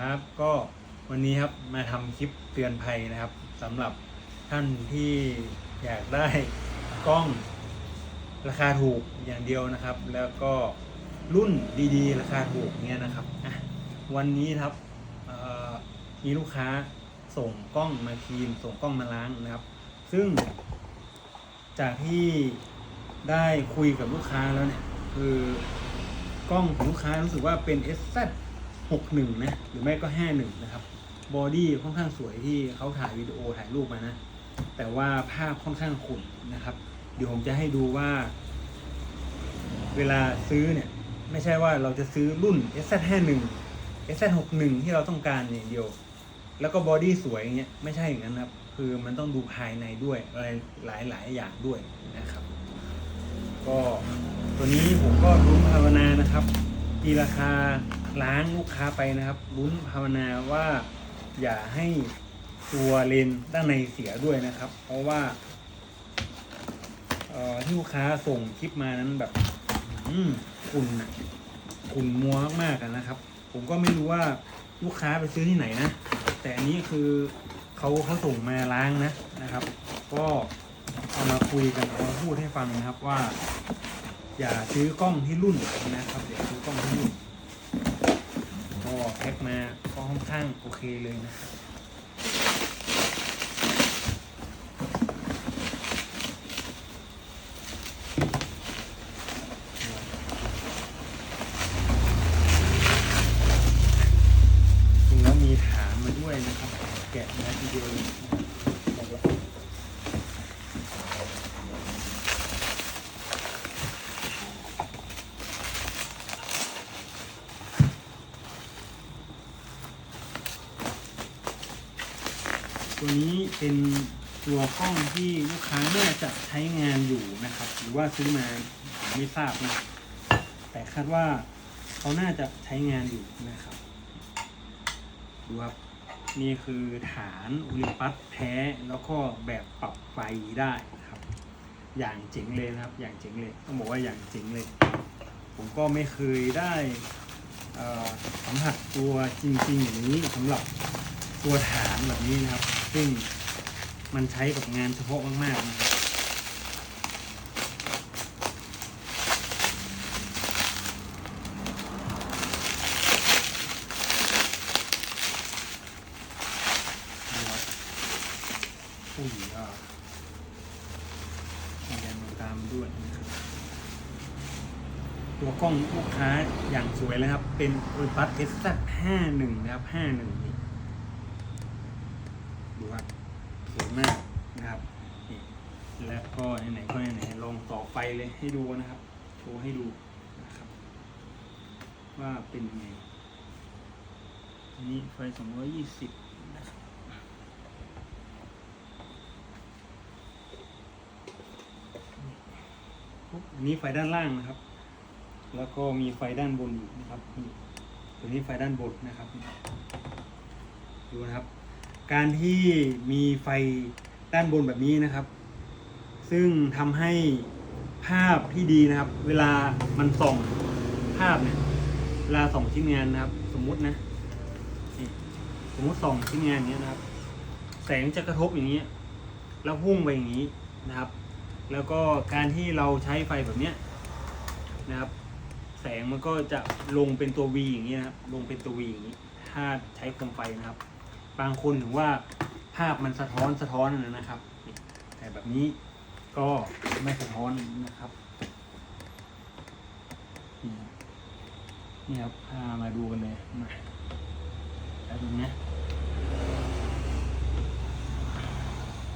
ครับ ก็วันนี้ครับมาทำคลิปเตือนภัยนะครับสำหรับท่านที่อยากได้กล้องราคาถูกอย่างเดียวนะครับ แล้วก็รุ่นดีๆ ราคาถูกเนี้ยนะครับวันนี้ครับมีลูกค้าส่งกล้องมาคลีนส่งกล้องมาล้างนะครับ ซึ่ง จากที่ได้คุยกับลูกค้าแล้วเนี่ย คือกล้องของลูกค้ารู้สึกว่าเป็น SZ 61 นะ หรือไม่ก็ 51 นะครับ บอดี้ค่อนข้างสวยที่เขาถ่ายวิดีโอถ่ายรูปมานะ แต่ว่าภาพค่อนข้างขุ่นนะครับ เดี๋ยวผมจะให้ดูว่า เวลาซื้อเนี่ย ไม่ใช่ว่าเราจะซื้อรุ่น SZ51 SZ61 ที่เราต้องการเนี่ยเดียว แล้วก็บอดี้สวยอย่างเงี้ยไม่ใช่อย่างนั้นครับ คือมันต้องดูภายในด้วยอะไรหลายหลายๆอย่างด้วยนะครับ ก็ตัวนี้ผมก็ลุ้นภาวนานะครับตีราคา ล้างลูกค้าไปนะครับลุ้นภาวนาว่าอย่าให้ตัวเลนด้านในเสียด้วยนะครับ เพราะว่าออที่ลูกค้าส่งคลิปมานั้นแบบอืมคุณน่ะคุณมัวมากๆนะครับ ผมก็ไม่รู้ว่าลูกค้าไปซื้อที่ไหนนะ แต่อันนี้คือเขาเขาส่งมาล้างนะนะครับ ก็เอามาคุยกันเอามาพูดให้ฟังนะครับว่า อย่าซื้อกล้องที่รุ่นนะครับอย่าซื้อกล้องที่รุ่น ก็แพ็คมาก็ค่อนข้างโอเคเลยนะครับ จริงแล้วมีถามมาด้วยนะครับ แกะมาทีเดียวเลยบอกว่า ตัวนี้เป็นตัวกล้องที่ลูกค้าน่าจะใช้งานอยู่นะครับ หรือว่าซื้อมาผมไม่ทราบนะแต่คาดว่าเขาน่าจะใช้งานอยู่นะครับดูครับนี่คือฐานโอลิมปัสแท้แล้วก็แบบปรับไฟได้ครับ อย่างเจ๋งเลยนะครับ อย่างเจ๋งเลยต้องบอกว่าอย่างเจ๋งเลย ผมก็ไม่เคยได้สัมผัสตัวจริงๆอย่างนี้สำหรับ ตัวฐานแบบนี้นะครับ ซึ่งมันใช้กับงานเฉพาะมากๆนะครับผู้หญิงก็มีแรงมาตามด้วยนะครับ ตัวกล้องลูกค้าอย่างสวยเลยครับ เป็นโอลิปัสเอสซัห้าหนึ่งนะครับห้าหนึ่งนี่ดูครับสวยมากนะครับนี่ แล้วก็ไหนๆก็ไหนๆลองต่อไฟเลยให้ดูนะครับโชว์ให้ดูนะครับ ว่าเป็นยังไงอันนี้ไฟสองร้อยยี่สิบนะครับอันนี้ไฟด้านล่างนะครับ แล้วก็มีไฟด้านบนอยู่นะครับตัวนี้ไฟด้านบนนะครับ ดูนะครับ การที่มีไฟด้านบนแบบนี้นะครับ ซึ่งทำให้ภาพที่ดีนะครับ เวลามันส่องภาพเนี่ย เวลาส่องชิ้นงานนะครับ สมมุตินะสมมุติส่องชิ้นงานอย่างเงี้ยนะครับ แสงจะกระทบอย่างนี้ แล้วพุ่งไปอย่างนี้นะครับ แล้วก็การที่เราใช้ไฟแบบเนี้ยนะครับ แสงมันก็จะลงเป็นตัว V อย่างนี้นะครับ ลงเป็นตัว V อย่างนี้ ถ้าใช้โคมไฟนะครับ บางคนถึงว่าภาพมันสะท้อนสะท้อนนะครับ แต่แบบนี้ ก็ไม่สะท้อนนะครับนี่ครับนี่ครับพามาดูกันเลยมาแล้วดูนะ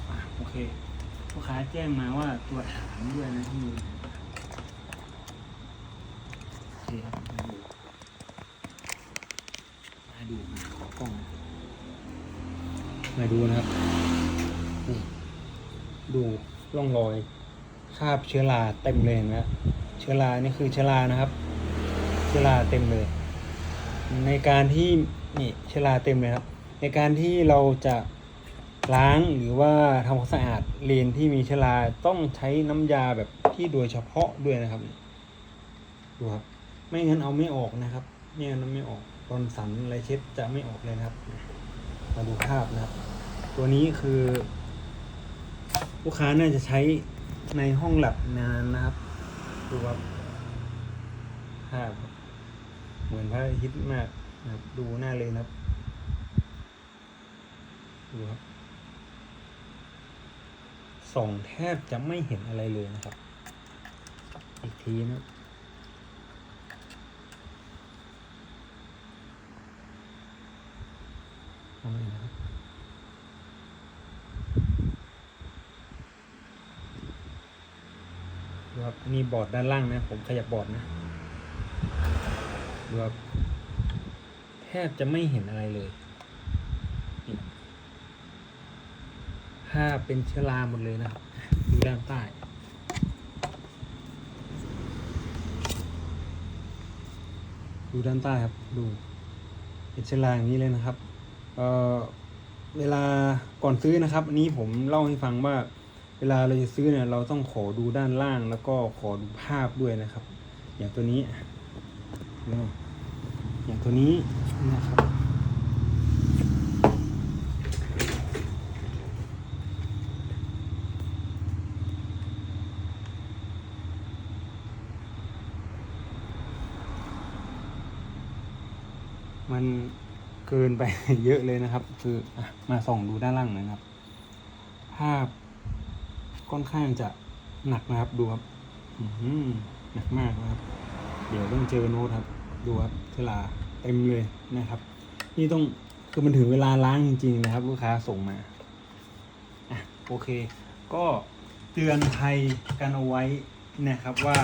อะโอเคลูกค้าแจ้งมาว่าตัวฐานด้วยนะที่มีโอเคครับมาดูมาดูมาขอกล้องนะมาดูนะครับนี่ดู ร่องรอยคราบเชื้อราเต็มเลยนะเชื้อรานี่คือเชื้อรานะครับ เชื้อราเต็มเลย ในการที่นี่เชื้อราเต็มเลยครับ ในการที่เราจะล้างหรือว่าทำความสะอาดเลนที่มีเชื้อราต้องใช้น้ำยาแบบที่โดยเฉพาะด้วยนะครับดูครับไม่งั้นเอาไม่ออกนะครับไม่งั้นเอาไม่ออกเพรอนสันอะไรเช็ดจะไม่ออกเลยนะครับ มาดูภาพนะครับ ตัวนี้คือ ลูกค้าน่าจะใช้ในห้องแลบนานนะครับดูครับภาพเหมือนพระอาทิตย์มากนะครับดูหน้าเลยนะครับดูครับส่องแทบจะไม่เห็นอะไรเลยนะครับ อีกทีนะครับเหม่นะครับ ครับนี่บอร์ดด้านล่างนะผมขยับบอร์ดนะดูครับแทบจะไม่เห็นอะไรเลยภาพเป็นเชื้อราหมดเลยนะครับดูด้านใต้ดูด้านใต้ครับดูเป็นเชื้อราอย่างนี้เลยนะครับเอ่อเวลาก่อนซื้อนะครับอันนี้ผมเล่าให้ฟังว่า วลาเราจะซื้อเนี่ยเราต้องขอดูด้านล่างแล้วก็ขอดูภาพด้วยนะครับ อย่างตัวนี้นะอย่างตัวนี้นะครับมันเกินไปเยอะเลยนะครับ คืออะมาส่องดูด้านล่างหน่อยนะครับ ภาพ ค่อนข้างจะหนักนะครับดูครับอื้อหือหนักมากนะครับ เดี๋ยวต้องเจอโน้ตครับ ดูครับเวลาเต็มเลยนะครับ นี่ต้องคือมันถึงเวลาล้างจริงๆนะครับลูกค้าส่งมาอะโอเค ก็เตือนภัยกันเอาไว้นะครับว่า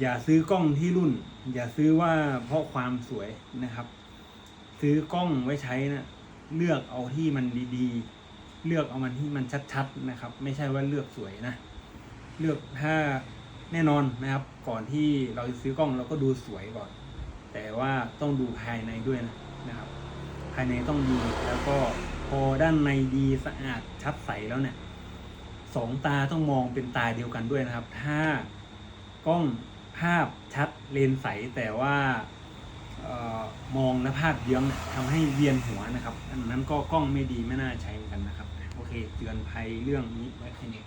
อย่าซื้อกล้องที่รุ่น อย่าซื้อว่าเพราะความสวยนะครับ ซื้อกล้องไว้ใช้นะเลือกเอาที่มันดีๆ เลือกเอามันที่มันชัดๆนะครับ ไม่ใช่ว่าเลือกสวยนะ เลือกถ้าแน่นอนนะครับ ก่อนที่เราจะซื้อกล้องเราก็ดูสวยก่อน แต่ว่าต้องดูภายในด้วยนะนะครับ ภายในต้องดีแล้วก็พอด้านในดีสะอาดชัดใสแล้วเนี่ยสองตาต้องมองเป็นตาเดียวกันด้วยนะครับ ถ้ากล้องภาพชัดเลนส์ใสแต่ว่า มองและภาพเยื้องเนี่ยทำให้เวียนหัวนะครับอันนั้นก็กล้องไม่ดีไม่น่าใช้เหมือนกันนะครับ โอเค เตือนภัยเรื่องนี้ไว้แค่นี้